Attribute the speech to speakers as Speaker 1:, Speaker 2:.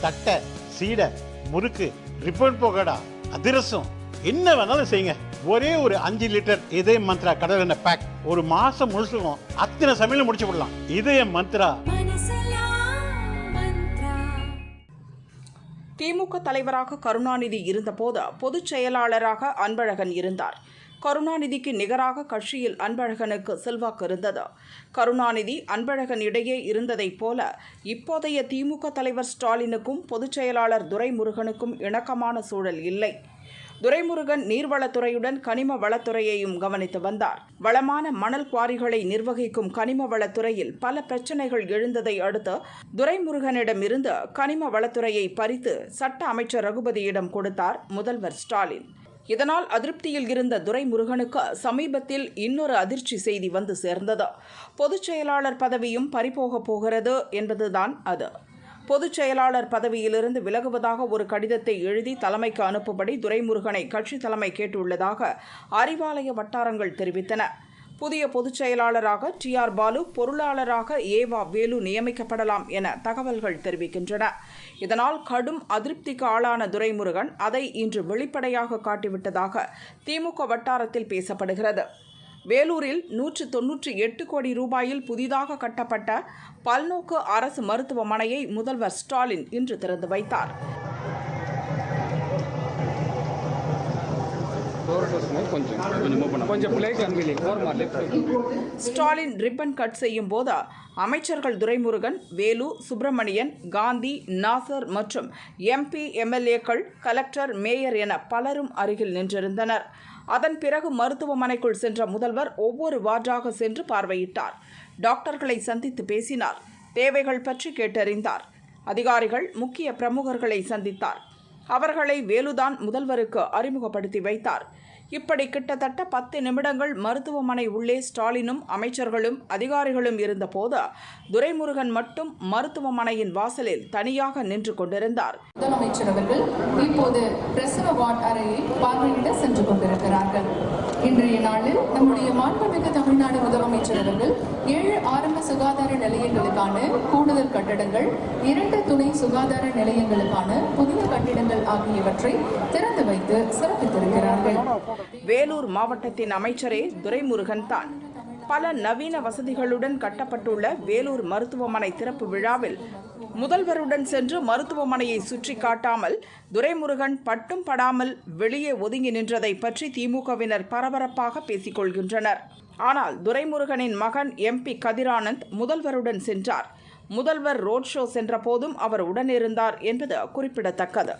Speaker 1: தட்டை சீடை முறுக்கு ரிப்பன் போகடா அதிரசம் என்ன வேணாலும் செய்யுங்க. ஒரே ஒரு அஞ்சு லிட்டர் இதய மந்த்ரா கடல் எண்ணெய் பேக் ஒரு மாசம் முழுசுக்கும் அத்தனை சமையலும் முடிச்சு விடலாம். இதய மந்த்ரா.
Speaker 2: திமுக தலைவராக கருணாநிதி இருந்தபோது பொதுச் செயலாளராக அன்பழகன் இருந்தார். கருணாநிதிக்கு நிகராக கட்சியில் அன்பழகனுக்கு செல்வாக்கு இருந்தது. கருணாநிதி அன்பழகன் இடையே இருந்ததைப் போல இப்போதைய திமுக தலைவர் ஸ்டாலினுக்கும் பொதுச் செயலாளர் துரைமுருகனுக்கும் இணக்கமான சூழல் இல்லை. துரைமுருகன் நீர்வளத்துறையுடன் கனிம வளத்துறையையும் கவனித்து வந்தார். வளமான மணல் குவாரிகளை நிர்வகிக்கும் கனிம வளத்துறையில் பல பிரச்சனைகள் எழுந்ததை அடுத்து துரைமுருகனிடமிருந்து கனிம வளத்துறையை பறித்து சட்ட அமைச்சர் ரகுபதியிடம் கொடுத்தார் முதல்வர் ஸ்டாலின். இதனால் அதிருப்தியில் இருந்த துரைமுருகனுக்கு சமீபத்தில் இன்னொரு அதிர்ச்சி செய்தி வந்து சேர்ந்தது. பொதுச் செயலாளர் பதவியும் பறிபோகப் போகிறது என்பதுதான் அது. பொதுச் செயலாளர் பதவியிலிருந்து விலகுவதாக ஒரு கடிதத்தை எழுதி தலைமைக்கு அனுப்பும்படி துரைமுருகனை கட்சி தலைமை கேட்டுள்ளதாக அறிவாலய வட்டாரங்கள் தெரிவித்தன. புதிய பொதுச் செயலாளராக டி ஆர் பாலு பொருளாளராக ஏவா வேலு நியமிக்கப்படலாம் என தகவல்கள் தெரிவிக்கின்றன. இதனால் கடும் அதிருப்திக்கு ஆளான துரைமுருகன் அதை இன்று வெளிப்படையாக காட்டிவிட்டதாக திமுக வட்டாரத்தில் பேசப்படுகிறது. வேலூரில் நூற்று தொன்னூற்றி எட்டு கோடி ரூபாயில் புதிதாக கட்டப்பட்ட பல்நோக்கு அரசு மருத்துவமனையை முதல்வர் ஸ்டாலின் இன்று திறந்து வைத்தார்.
Speaker 3: பண்ண கொஞ்சம் ஓரமா லெஃப்ட்
Speaker 2: ஸ்டாலின் ரிப்பன் கட் செய்யும் போது அமைச்சர்கள் துரைமுருகன் வேலு சுப்பிரமணியன் காந்தி நாசர் மற்றும் எம்பி எம்எல்ஏக்கள் கலெக்டர் மேயர் என பலரும் அருகில் நின்றிருந்தனர். அதன் பிறகு மருத்துவமனைக்குள் சென்ற முதல்வர் ஒவ்வொரு வார்டாக சென்று பார்வையிட்டார். டாக்டர்களை சந்தித்து பேசினார். தேவைகள் பற்றி கேட்டறிந்தார். அதிகாரிகள் முக்கிய பிரமுகர்களை சந்தித்தார். அவர்களை வேலுதான் முதல்வருக்கு அறிமுகப்படுத்தி வைத்தார். இப்படி கிட்டத்தட்ட பத்து நிமிடங்கள் மருத்துவமனை உள்ளே ஸ்டாலினும் அமைச்சர்களும் அதிகாரிகளும் இருந்தபோது துரைமுருகன் மட்டும் மருத்துவமனையின் வாசலில் தனியாக நின்று கொண்டிருந்தார்.
Speaker 4: முதலமைச்சர் அவர்கள் இப்போது பிரசவ வார்ட் அறையை பார்வையிட சென்று கொண்டிருக்கிறார்கள். இன்றைய நாளில் நம்முடைய மாண்புமிகு தமிழ்நாடு முதலமைச்சர் அவர்கள் ஏழு ஆரம்ப சுகாதார நிலையங்களுக்கான கூடுதல் கட்டடங்கள் இரண்டு துணை சுகாதார நிலையங்களுக்கான புதிய கட்டிடங்கள் ஆகியவற்றை திறந்து வைத்து சிறப்பித்திருக்கிறார்கள்
Speaker 2: வேலூர் மாவட்டத்தின் அமைச்சரே துரைமுருகன் தான். பல நவீன வசதிகளுடன் கட்டப்பட்டுள்ள வேலூர் மருத்துவமனை திறப்பு விழாவில் முதல்வருடன் சென்று மருத்துவமனையை சுற்றி காட்டாமல் துரைமுருகன் பட்டும் படாமல் வெளியே ஒதுங்கி நின்றதை பற்றி திமுகவினர் பரபரப்பாக பேசிக்கொள்கின்றனர் ஆனால் துரைமுருகனின் மகன் எம்பி கதிரானந்த் முதல்வருடன் சென்றார். முதல்வர் ரோட் ஷோ சென்ற போதும் அவர் உடனிருந்தார் என்பது குறிப்பிடத்தக்கது.